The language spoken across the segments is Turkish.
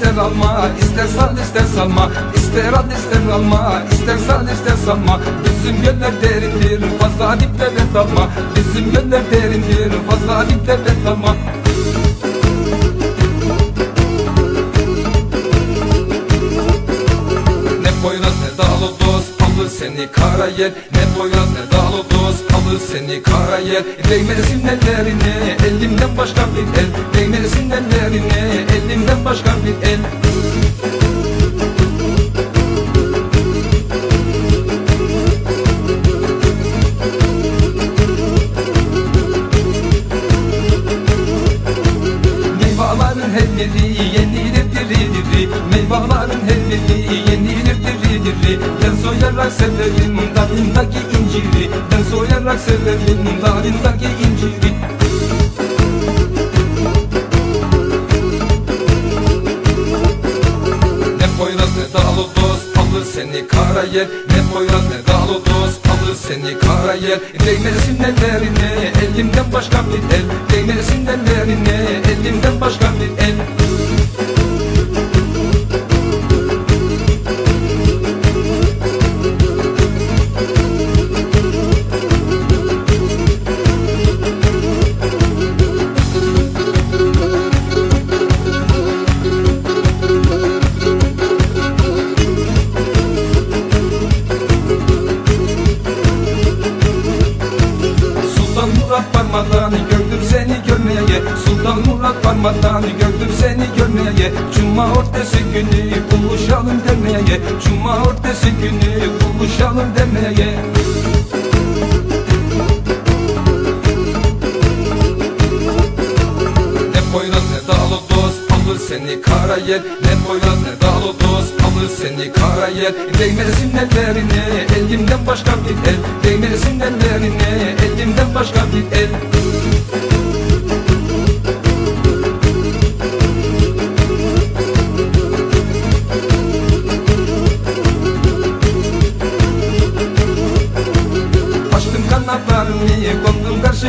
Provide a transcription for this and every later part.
ister alma ister sal ister salma. İster al ister alma ister sal ister salma. Bizim göller derindir fazla diplere dalma Bizim göller derindir fazla diplere dalma Ne Poyraz ne Dağlıdos alır seni kara yer. Ne Poyraz ne Dağlıdos alır seni kara yer. Değmesin ellerine elimden başka bir el elimden başka bir el Meyvaların her biri yenilir diri diri. Meyvaların her biri yenilir diri diri. Ben soyarak severim dalındaki inciri. Ben soyarak severim dalındaki inciri Poyraz ne Dağlıdos alır seni kara yer Ne Poyraz ne Dağlıdos alır seni kara yer Değmesin ellerine elimden başka bir el. Değmesin ellerine elimden başka bir el Sultan Murat varmadan gördüm seni görmeye. Cuma ortası günü buluşalım demeye. Cuma ortası günü buluşalım demeye. Ne Poyraz ne Dağlıdos alır seni kara yer. Ne Poyraz ne Dağlıdos alır seni kara yer. Değmesin ellerine elimden başka bir el. Değmesin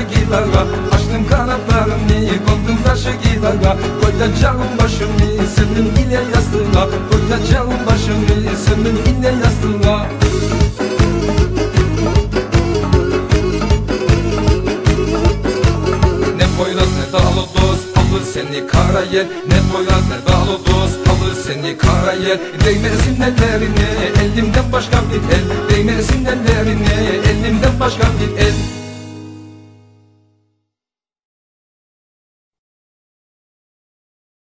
karşı gilara Açtım kanatlarımı kondum karşı gilara Koyacağım başımı senin ile yastığına Koyacağım başımı senin ile yastığına Ne Poyraz ne Dağlıdos alır seni kara yer Ne Poyraz ne Dağlıdos alır seni kara yer Değmesin ellerine elimden başka bir el. Değmesin ellerine elimden başka bir el